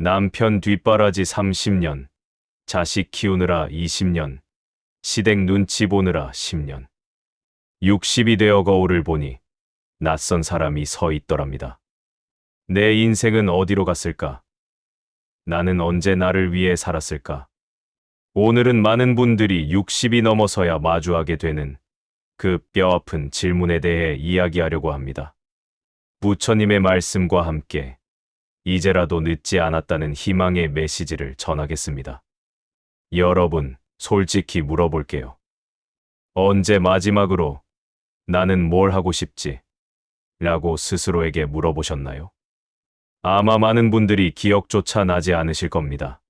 남편 뒷바라지 30년, 자식 키우느라 20년, 시댁 눈치 보느라 10년. 60이 되어 거울을 보니 낯선 사람이 서 있더랍니다. 내 인생은 어디로 갔을까? 나는 언제 나를 위해 살았을까? 오늘은 많은 분들이 60이 넘어서야 마주하게 되는 그 뼈아픈 질문에 대해 이야기하려고 합니다. 부처님의 말씀과 함께 이제라도 늦지 않았다는 희망의 메시지를 전하겠습니다. 여러분, 솔직히 물어볼게요. 언제 마지막으로 나는 뭘 하고 싶지? 라고 스스로에게 물어보셨나요? 아마 많은 분들이 기억조차 나지 않으실 겁니다.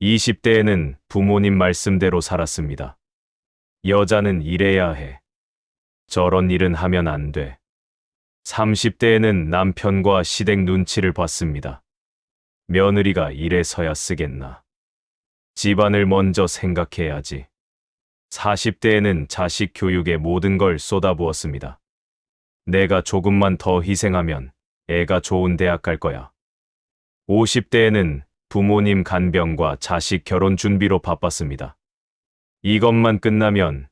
20대에는 부모님 말씀대로 살았습니다. 여자는 일해야 해. 저런 일은 하면 안 돼. 30대에는 남편과 시댁 눈치를 봤습니다. 며느리가 일해서야 쓰겠나. 집안을 먼저 생각해야지. 40대에는 자식 교육에 모든 걸 쏟아부었습니다. 내가 조금만 더 희생하면 애가 좋은 대학 갈 거야. 50대에는 부모님 간병과 자식 결혼 준비로 바빴습니다. 이것만 끝나면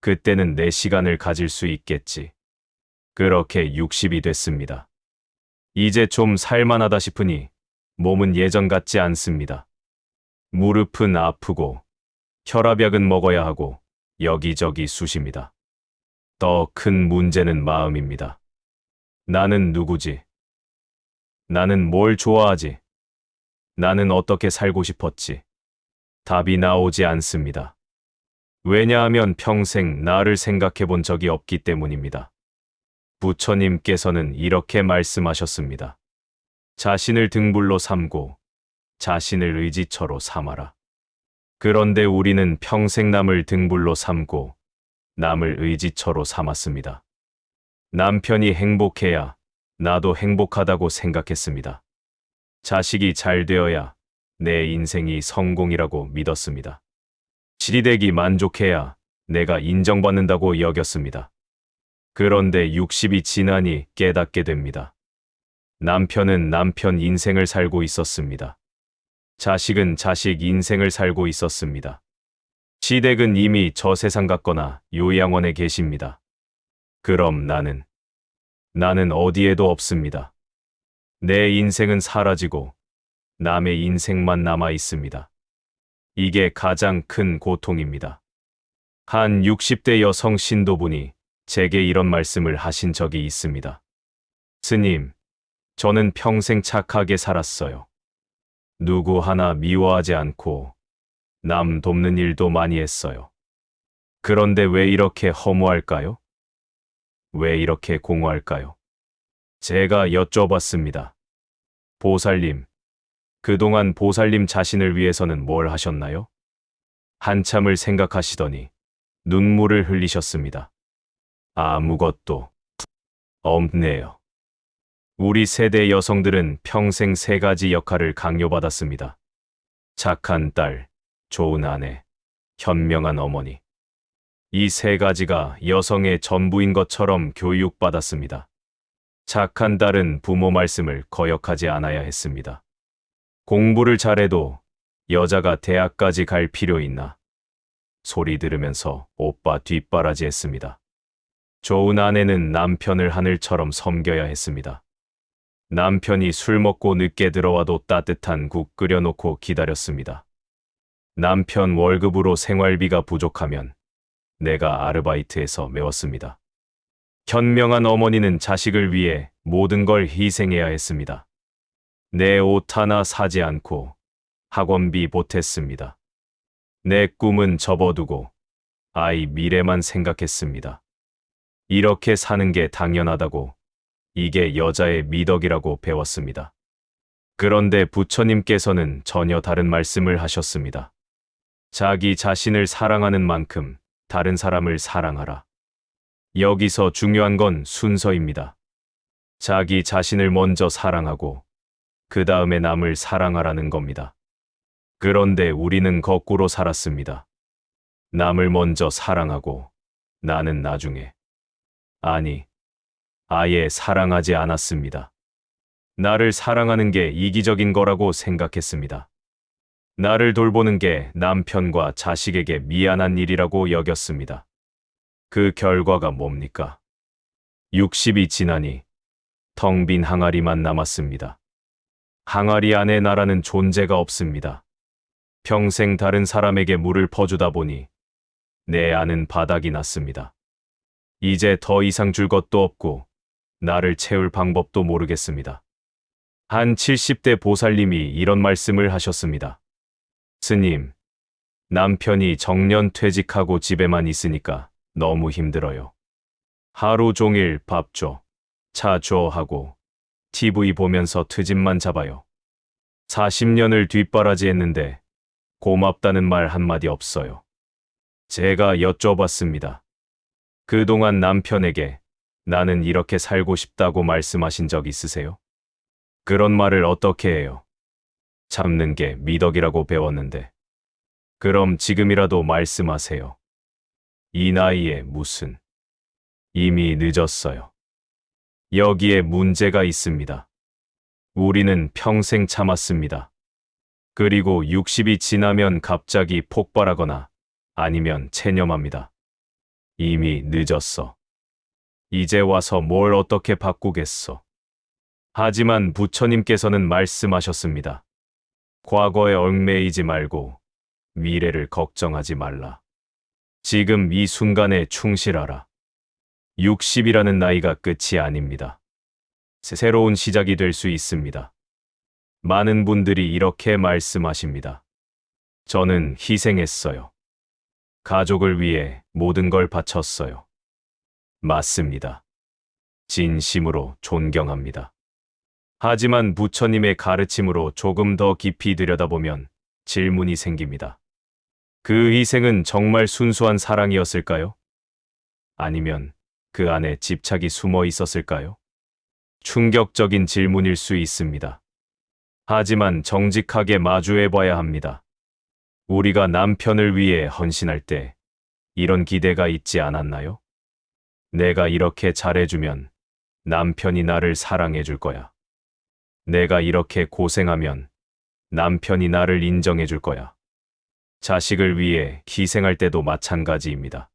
그때는 내 시간을 가질 수 있겠지. 그렇게 60이 됐습니다. 이제 좀 살만하다 싶으니 몸은 예전 같지 않습니다. 무릎은 아프고 혈압약은 먹어야 하고 여기저기 쑤십니다. 더 큰 문제는 마음입니다. 나는 누구지? 나는 뭘 좋아하지? 나는 어떻게 살고 싶었지? 답이 나오지 않습니다. 왜냐하면 평생 나를 생각해 본 적이 없기 때문입니다. 부처님께서는 이렇게 말씀하셨습니다. 자신을 등불로 삼고 자신을 의지처로 삼아라. 그런데 우리는 평생 남을 등불로 삼고 남을 의지처로 삼았습니다. 남편이 행복해야 나도 행복하다고 생각했습니다. 자식이 잘 되어야 내 인생이 성공이라고 믿었습니다. 지리댁이 만족해야 내가 인정받는다고 여겼습니다. 그런데 60이 지나니 깨닫게 됩니다. 남편은 남편 인생을 살고 있었습니다. 자식은 자식 인생을 살고 있었습니다. 시댁은 이미 저 세상 갔거나 요양원에 계십니다. 그럼 나는, 나는 어디에도 없습니다. 내 인생은 사라지고 남의 인생만 남아 있습니다. 이게 가장 큰 고통입니다. 한 60대 여성 신도분이 제게 이런 말씀을 하신 적이 있습니다. 스님, 저는 평생 착하게 살았어요. 누구 하나 미워하지 않고 남 돕는 일도 많이 했어요. 그런데 왜 이렇게 허무할까요? 왜 이렇게 공허할까요? 제가 여쭤봤습니다. 보살님, 그동안 보살님 자신을 위해서는 뭘 하셨나요? 한참을 생각하시더니 눈물을 흘리셨습니다. 아무것도 없네요. 우리 세대 여성들은 평생 세 가지 역할을 강요받았습니다. 착한 딸, 좋은 아내, 현명한 어머니. 이 세 가지가 여성의 전부인 것처럼 교육받았습니다. 착한 딸은 부모 말씀을 거역하지 않아야 했습니다. 공부를 잘해도 여자가 대학까지 갈 필요 있나? 소리 들으면서 오빠 뒷바라지 했습니다. 좋은 아내는 남편을 하늘처럼 섬겨야 했습니다. 남편이 술 먹고 늦게 들어와도 따뜻한 국 끓여놓고 기다렸습니다. 남편 월급으로 생활비가 부족하면 내가 아르바이트해서 메웠습니다. 현명한 어머니는 자식을 위해 모든 걸 희생해야 했습니다. 내 옷 하나 사지 않고 학원비 보탰습니다. 내 꿈은 접어두고 아이 미래만 생각했습니다. 이렇게 사는 게 당연하다고 이게 여자의 미덕이라고 배웠습니다. 그런데 부처님께서는 전혀 다른 말씀을 하셨습니다. 자기 자신을 사랑하는 만큼 다른 사람을 사랑하라. 여기서 중요한 건 순서입니다. 자기 자신을 먼저 사랑하고 그 다음에 남을 사랑하라는 겁니다. 그런데 우리는 거꾸로 살았습니다. 남을 먼저 사랑하고 나는 나중에. 아니, 아예 사랑하지 않았습니다. 나를 사랑하는 게 이기적인 거라고 생각했습니다. 나를 돌보는 게 남편과 자식에게 미안한 일이라고 여겼습니다. 그 결과가 뭡니까? 60이 지나니 텅 빈 항아리만 남았습니다. 항아리 안에 나라는 존재가 없습니다. 평생 다른 사람에게 물을 퍼주다 보니 내 안은 바닥이 났습니다. 이제 더 이상 줄 것도 없고 나를 채울 방법도 모르겠습니다. 한 70대 보살님이 이런 말씀을 하셨습니다. 스님, 남편이 정년 퇴직하고 집에만 있으니까 너무 힘들어요. 하루 종일 밥 줘, 차 줘 하고 TV 보면서 트집만 잡아요. 40년을 뒷바라지 했는데 고맙다는 말 한마디 없어요. 제가 여쭤봤습니다. 그동안 남편에게 나는 이렇게 살고 싶다고 말씀하신 적 있으세요? 그런 말을 어떻게 해요? 참는 게 미덕이라고 배웠는데. 그럼 지금이라도 말씀하세요. 이 나이에 무슨. 이미 늦었어요. 여기에 문제가 있습니다. 우리는 평생 참았습니다. 그리고 60이 지나면 갑자기 폭발하거나 아니면 체념합니다. 이미 늦었어. 이제 와서 뭘 어떻게 바꾸겠어. 하지만 부처님께서는 말씀하셨습니다. 과거에 얽매이지 말고 미래를 걱정하지 말라. 지금 이 순간에 충실하라. 60이라는 나이가 끝이 아닙니다. 새로운 시작이 될 수 있습니다. 많은 분들이 이렇게 말씀하십니다. 저는 희생했어요. 가족을 위해 모든 걸 바쳤어요. 맞습니다. 진심으로 존경합니다. 하지만 부처님의 가르침으로 조금 더 깊이 들여다보면 질문이 생깁니다. 그 희생은 정말 순수한 사랑이었을까요? 아니면 그 안에 집착이 숨어 있었을까요? 충격적인 질문일 수 있습니다. 하지만 정직하게 마주해 봐야 합니다. 우리가 남편을 위해 헌신할 때 이런 기대가 있지 않았나요? 내가 이렇게 잘해주면 남편이 나를 사랑해 줄 거야. 내가 이렇게 고생하면 남편이 나를 인정해 줄 거야. 자식을 위해 희생할 때도 마찬가지입니다.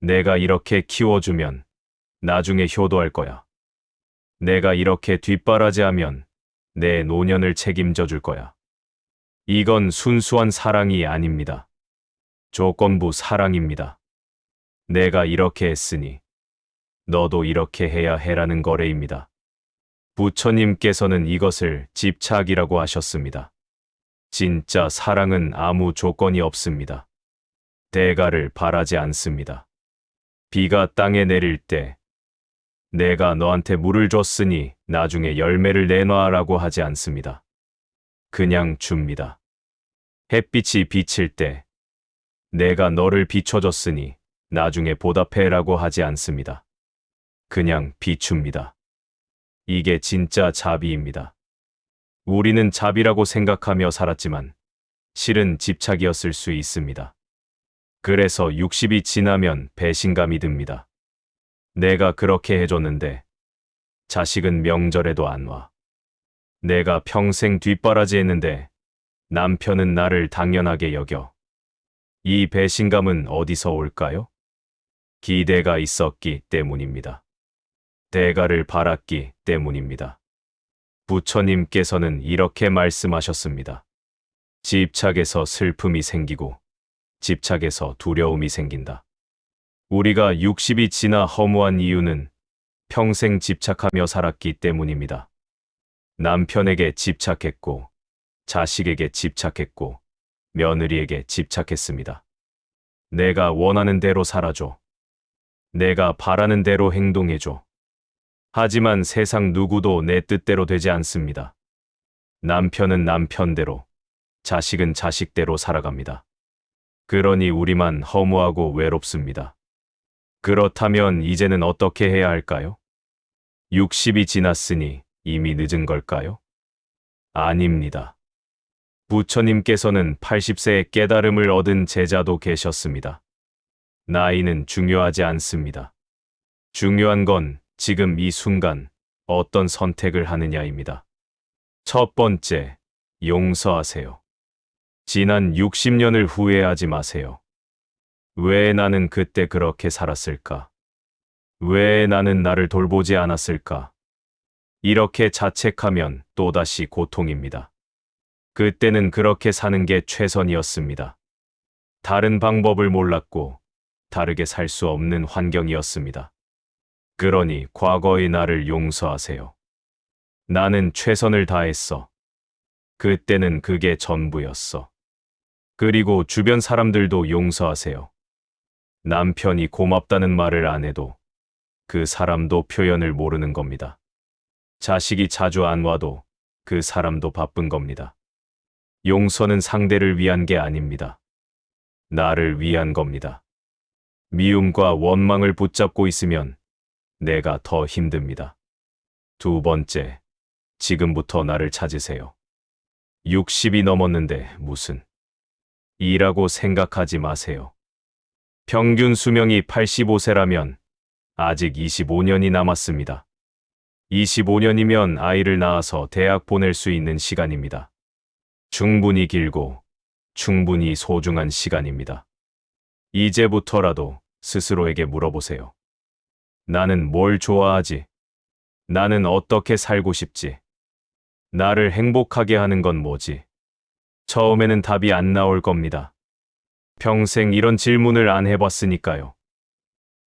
내가 이렇게 키워주면 나중에 효도할 거야. 내가 이렇게 뒷바라지하면 내 노년을 책임져 줄 거야. 이건 순수한 사랑이 아닙니다. 조건부 사랑입니다. 내가 이렇게 했으니 너도 이렇게 해야 해라는 거래입니다. 부처님께서는 이것을 집착이라고 하셨습니다. 진짜 사랑은 아무 조건이 없습니다. 대가를 바라지 않습니다. 비가 땅에 내릴 때 내가 너한테 물을 줬으니 나중에 열매를 내놔라고 하지 않습니다. 그냥 줍니다. 햇빛이 비칠 때 내가 너를 비춰줬으니 나중에 보답해라고 하지 않습니다. 그냥 비춥니다. 이게 진짜 자비입니다. 우리는 자비라고 생각하며 살았지만 실은 집착이었을 수 있습니다. 그래서 60이 지나면 배신감이 듭니다. 내가 그렇게 해줬는데 자식은 명절에도 안 와. 내가 평생 뒷바라지 했는데 남편은 나를 당연하게 여겨. 이 배신감은 어디서 올까요? 기대가 있었기 때문입니다. 대가를 바랐기 때문입니다. 부처님께서는 이렇게 말씀하셨습니다. 집착에서 슬픔이 생기고 집착에서 두려움이 생긴다. 우리가 60이 지나 허무한 이유는 평생 집착하며 살았기 때문입니다. 남편에게 집착했고, 자식에게 집착했고, 며느리에게 집착했습니다. 내가 원하는 대로 살아줘. 내가 바라는 대로 행동해줘. 하지만 세상 누구도 내 뜻대로 되지 않습니다. 남편은 남편대로, 자식은 자식대로 살아갑니다. 그러니 우리만 허무하고 외롭습니다. 그렇다면 이제는 어떻게 해야 할까요? 60이 지났으니 이미 늦은 걸까요? 아닙니다. 부처님께서는 80세의 깨달음을 얻은 제자도 계셨습니다. 나이는 중요하지 않습니다. 중요한 건 지금 이 순간 어떤 선택을 하느냐입니다. 첫 번째, 용서하세요. 지난 60년을 후회하지 마세요. 왜 나는 그때 그렇게 살았을까? 왜 나는 나를 돌보지 않았을까? 이렇게 자책하면 또다시 고통입니다. 그때는 그렇게 사는 게 최선이었습니다. 다른 방법을 몰랐고 다르게 살 수 없는 환경이었습니다. 그러니 과거의 나를 용서하세요. 나는 최선을 다했어. 그때는 그게 전부였어. 그리고 주변 사람들도 용서하세요. 남편이 고맙다는 말을 안 해도 그 사람도 표현을 모르는 겁니다. 자식이 자주 안 와도 그 사람도 바쁜 겁니다. 용서는 상대를 위한 게 아닙니다. 나를 위한 겁니다. 미움과 원망을 붙잡고 있으면 내가 더 힘듭니다. 두 번째, 지금부터 나를 찾으세요. 60이 넘었는데 무슨 이라고 생각하지 마세요. 평균 수명이 85세라면 아직 25년이 남았습니다. 25년이면 아이를 낳아서 대학 보낼 수 있는 시간입니다. 충분히 길고 충분히 소중한 시간입니다. 이제부터라도 스스로에게 물어보세요. 나는 뭘 좋아하지? 나는 어떻게 살고 싶지? 나를 행복하게 하는 건 뭐지? 처음에는 답이 안 나올 겁니다. 평생 이런 질문을 안 해봤으니까요.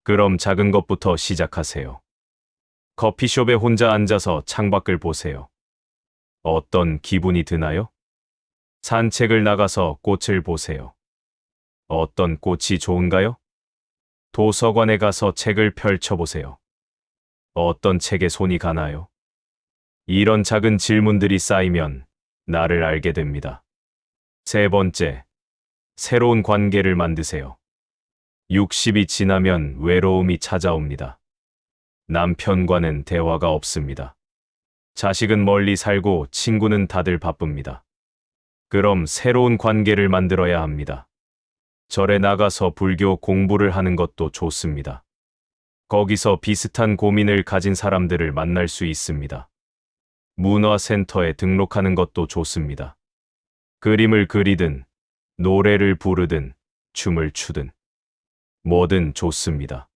그럼 작은 것부터 시작하세요. 커피숍에 혼자 앉아서 창밖을 보세요. 어떤 기분이 드나요? 산책을 나가서 꽃을 보세요. 어떤 꽃이 좋은가요? 도서관에 가서 책을 펼쳐보세요. 어떤 책에 손이 가나요? 이런 작은 질문들이 쌓이면 나를 알게 됩니다. 세 번째, 새로운 관계를 만드세요. 60이 지나면 외로움이 찾아옵니다. 남편과는 대화가 없습니다. 자식은 멀리 살고 친구는 다들 바쁩니다. 그럼 새로운 관계를 만들어야 합니다. 절에 나가서 불교 공부를 하는 것도 좋습니다. 거기서 비슷한 고민을 가진 사람들을 만날 수 있습니다. 문화센터에 등록하는 것도 좋습니다. 그림을 그리든, 노래를 부르든, 춤을 추든, 뭐든 좋습니다.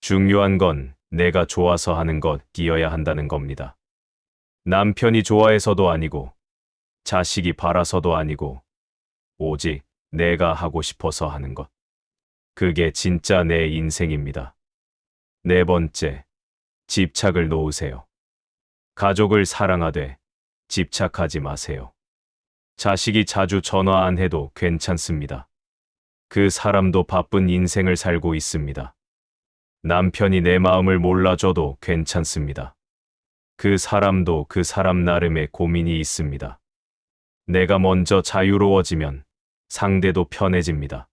중요한 건 내가 좋아서 하는 것이어야 한다는 겁니다. 남편이 좋아해서도 아니고, 자식이 바라서도 아니고, 오직 내가 하고 싶어서 하는 것. 그게 진짜 내 인생입니다. 네 번째, 집착을 놓으세요. 가족을 사랑하되 집착하지 마세요. 자식이 자주 전화 안 해도 괜찮습니다. 그 사람도 바쁜 인생을 살고 있습니다. 남편이 내 마음을 몰라줘도 괜찮습니다. 그 사람도 그 사람 나름의 고민이 있습니다. 내가 먼저 자유로워지면 상대도 편해집니다.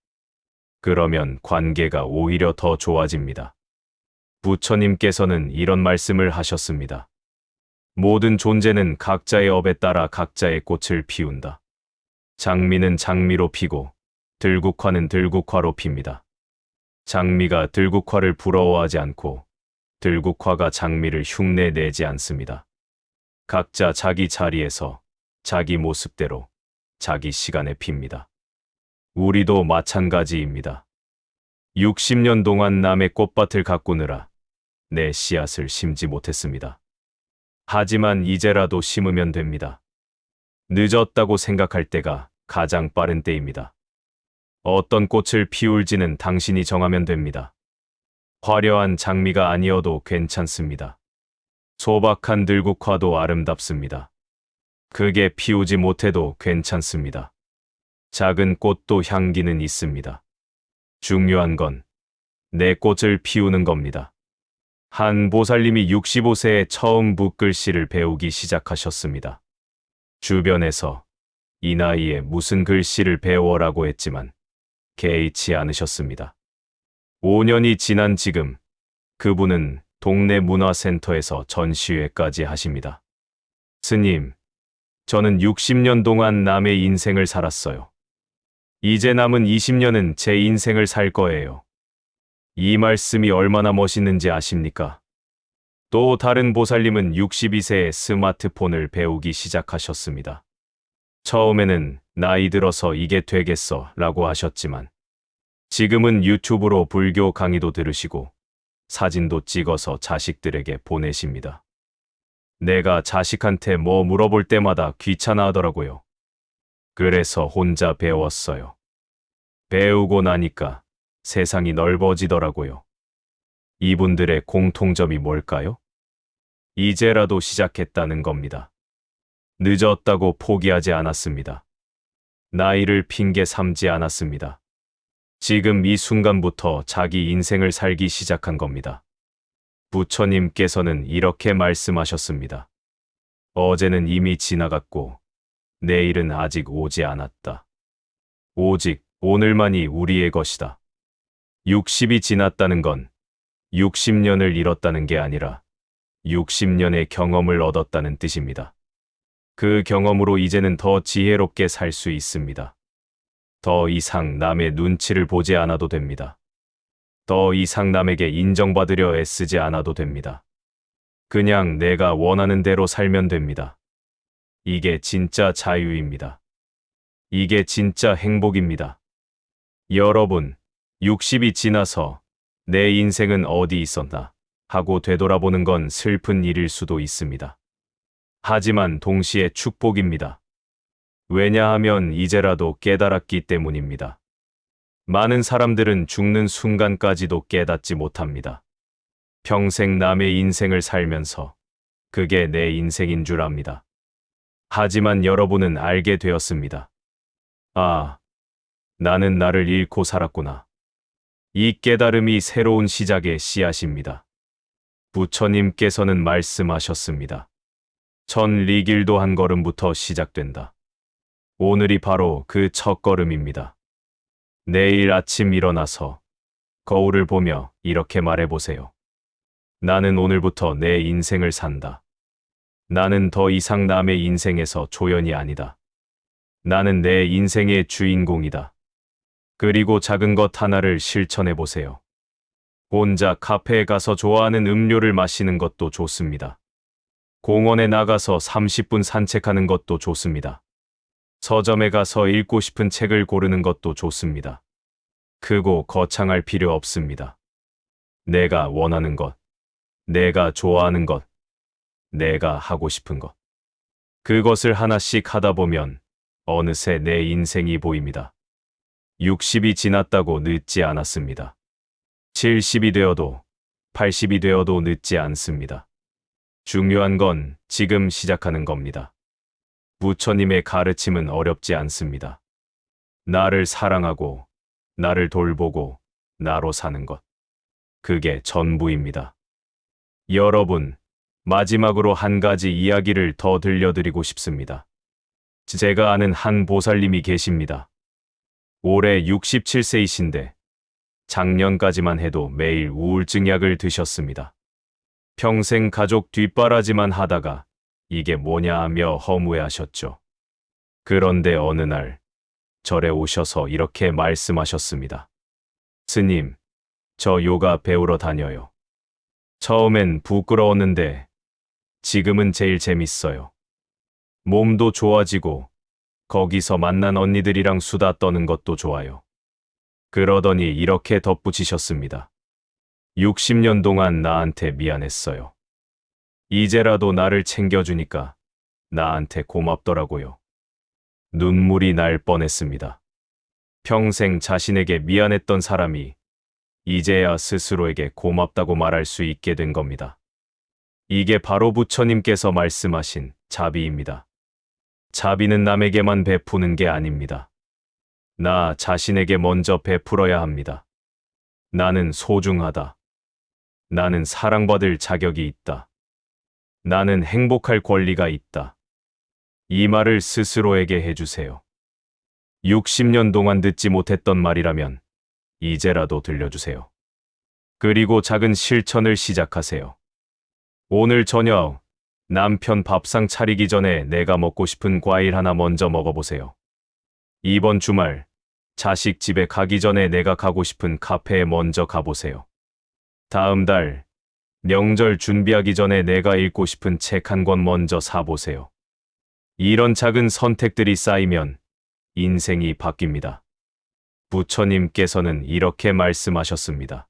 그러면 관계가 오히려 더 좋아집니다. 부처님께서는 이런 말씀을 하셨습니다. 모든 존재는 각자의 업에 따라 각자의 꽃을 피운다. 장미는 장미로 피고 들국화는 들국화로 핍니다. 장미가 들국화를 부러워하지 않고 들국화가 장미를 흉내 내지 않습니다. 각자 자기 자리에서 자기 모습대로 자기 시간에 핍니다. 우리도 마찬가지입니다. 60년 동안 남의 꽃밭을 가꾸느라 내 씨앗을 심지 못했습니다. 하지만 이제라도 심으면 됩니다. 늦었다고 생각할 때가 가장 빠른 때입니다. 어떤 꽃을 피울지는 당신이 정하면 됩니다. 화려한 장미가 아니어도 괜찮습니다. 소박한 들국화도 아름답습니다. 크게 피우지 못해도 괜찮습니다. 작은 꽃도 향기는 있습니다. 중요한 건 내 꽃을 피우는 겁니다. 한 보살님이 65세에 처음 붓글씨를 배우기 시작하셨습니다. 주변에서 이 나이에 무슨 글씨를 배워라고 했지만 개의치 않으셨습니다. 5년이 지난 지금 그분은 동네 문화센터에서 전시회까지 하십니다. 스님, 저는 60년 동안 남의 인생을 살았어요. 이제 남은 20년은 제 인생을 살 거예요. 이 말씀이 얼마나 멋있는지 아십니까? 또 다른 보살님은 62세에 스마트폰을 배우기 시작하셨습니다. 처음에는 나이 들어서 이게 되겠어 라고 하셨지만 지금은 유튜브로 불교 강의도 들으시고 사진도 찍어서 자식들에게 보내십니다. 내가 자식한테 뭐 물어볼 때마다 귀찮아 하더라고요. 그래서 혼자 배웠어요. 배우고 나니까 세상이 넓어지더라고요. 이분들의 공통점이 뭘까요? 이제라도 시작했다는 겁니다. 늦었다고 포기하지 않았습니다. 나이를 핑계 삼지 않았습니다. 지금 이 순간부터 자기 인생을 살기 시작한 겁니다. 부처님께서는 이렇게 말씀하셨습니다. 어제는 이미 지나갔고, 내일은 아직 오지 않았다. 오직 오늘만이 우리의 것이다. 60이 지났다는 건 60년을 잃었다는 게 아니라 60년의 경험을 얻었다는 뜻입니다. 그 경험으로 이제는 더 지혜롭게 살 수 있습니다. 더 이상 남의 눈치를 보지 않아도 됩니다. 더 이상 남에게 인정받으려 애쓰지 않아도 됩니다. 그냥 내가 원하는 대로 살면 됩니다. 이게 진짜 자유입니다. 이게 진짜 행복입니다. 여러분, 60이 지나서 내 인생은 어디 있었나 하고 되돌아보는 건 슬픈 일일 수도 있습니다. 하지만 동시에 축복입니다. 왜냐하면 이제라도 깨달았기 때문입니다. 많은 사람들은 죽는 순간까지도 깨닫지 못합니다. 평생 남의 인생을 살면서 그게 내 인생인 줄 압니다. 하지만 여러분은 알게 되었습니다. 아, 나는 나를 잃고 살았구나. 이 깨달음이 새로운 시작의 씨앗입니다. 부처님께서는 말씀하셨습니다. 전 리길도 한 걸음부터 시작된다. 오늘이 바로 그 첫 걸음입니다. 내일 아침 일어나서 거울을 보며 이렇게 말해보세요. 나는 오늘부터 내 인생을 산다. 나는 더 이상 남의 인생에서 조연이 아니다. 나는 내 인생의 주인공이다. 그리고 작은 것 하나를 실천해 보세요. 혼자 카페에 가서 좋아하는 음료를 마시는 것도 좋습니다. 공원에 나가서 30분 산책하는 것도 좋습니다. 서점에 가서 읽고 싶은 책을 고르는 것도 좋습니다. 크고 거창할 필요 없습니다. 내가 원하는 것, 내가 좋아하는 것, 내가 하고 싶은 것. 그것을 하나씩 하다 보면 어느새 내 인생이 보입니다. 60이 지났다고 늦지 않았습니다. 70이 되어도 80이 되어도 늦지 않습니다. 중요한 건 지금 시작하는 겁니다. 부처님의 가르침은 어렵지 않습니다. 나를 사랑하고, 나를 돌보고, 나로 사는 것. 그게 전부입니다. 여러분, 마지막으로 한 가지 이야기를 더 들려드리고 싶습니다. 제가 아는 한 보살님이 계십니다. 올해 67세이신데 작년까지만 해도 매일 우울증 약을 드셨습니다. 평생 가족 뒷바라지만 하다가 이게 뭐냐 하며 허무해하셨죠. 그런데 어느 날 절에 오셔서 이렇게 말씀하셨습니다. 스님, 저 요가 배우러 다녀요. 처음엔 부끄러웠는데 지금은 제일 재밌어요. 몸도 좋아지고 거기서 만난 언니들이랑 수다 떠는 것도 좋아요. 그러더니 이렇게 덧붙이셨습니다. 60년 동안 나한테 미안했어요. 이제라도 나를 챙겨주니까 나한테 고맙더라고요. 눈물이 날 뻔했습니다. 평생 자신에게 미안했던 사람이 이제야 스스로에게 고맙다고 말할 수 있게 된 겁니다. 이게 바로 부처님께서 말씀하신 자비입니다. 자비는 남에게만 베푸는 게 아닙니다. 나 자신에게 먼저 베풀어야 합니다. 나는 소중하다. 나는 사랑받을 자격이 있다. 나는 행복할 권리가 있다. 이 말을 스스로에게 해주세요. 60년 동안 듣지 못했던 말이라면 이제라도 들려주세요. 그리고 작은 실천을 시작하세요. 오늘 저녁 남편 밥상 차리기 전에 내가 먹고 싶은 과일 하나 먼저 먹어보세요. 이번 주말 자식 집에 가기 전에 내가 가고 싶은 카페에 먼저 가보세요. 다음 달 명절 준비하기 전에 내가 읽고 싶은 책 한 권 먼저 사보세요. 이런 작은 선택들이 쌓이면 인생이 바뀝니다. 부처님께서는 이렇게 말씀하셨습니다.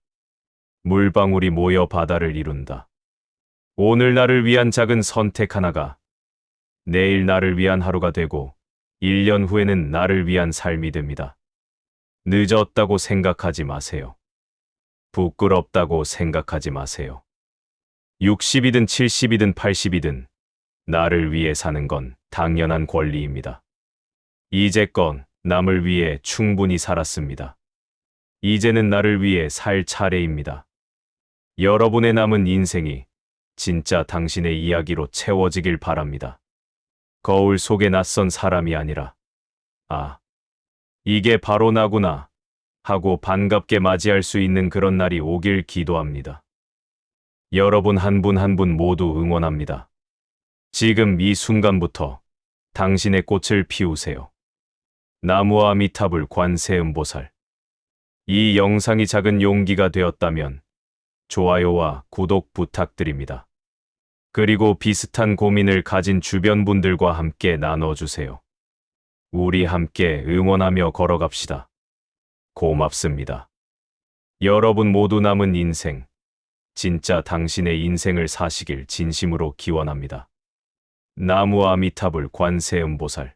물방울이 모여 바다를 이룬다. 오늘 나를 위한 작은 선택 하나가 내일 나를 위한 하루가 되고 1년 후에는 나를 위한 삶이 됩니다. 늦었다고 생각하지 마세요. 부끄럽다고 생각하지 마세요. 60이든 70이든 80이든 나를 위해 사는 건 당연한 권리입니다. 이제껏 남을 위해 충분히 살았습니다. 이제는 나를 위해 살 차례입니다. 여러분의 남은 인생이 진짜 당신의 이야기로 채워지길 바랍니다. 거울 속에 낯선 사람이 아니라, 아, 이게 바로 나구나 하고 반갑게 맞이할 수 있는 그런 날이 오길 기도합니다. 여러분 한 분 한 분 모두 응원합니다. 지금 이 순간부터 당신의 꽃을 피우세요. 나무와 미탑을 관세음보살. 이 영상이 작은 용기가 되었다면 좋아요와 구독 부탁드립니다. 그리고 비슷한 고민을 가진 주변 분들과 함께 나눠주세요. 우리 함께 응원하며 걸어갑시다. 고맙습니다. 여러분 모두 남은 인생, 진짜 당신의 인생을 사시길 진심으로 기원합니다. 나무와 미탑을 관세음보살.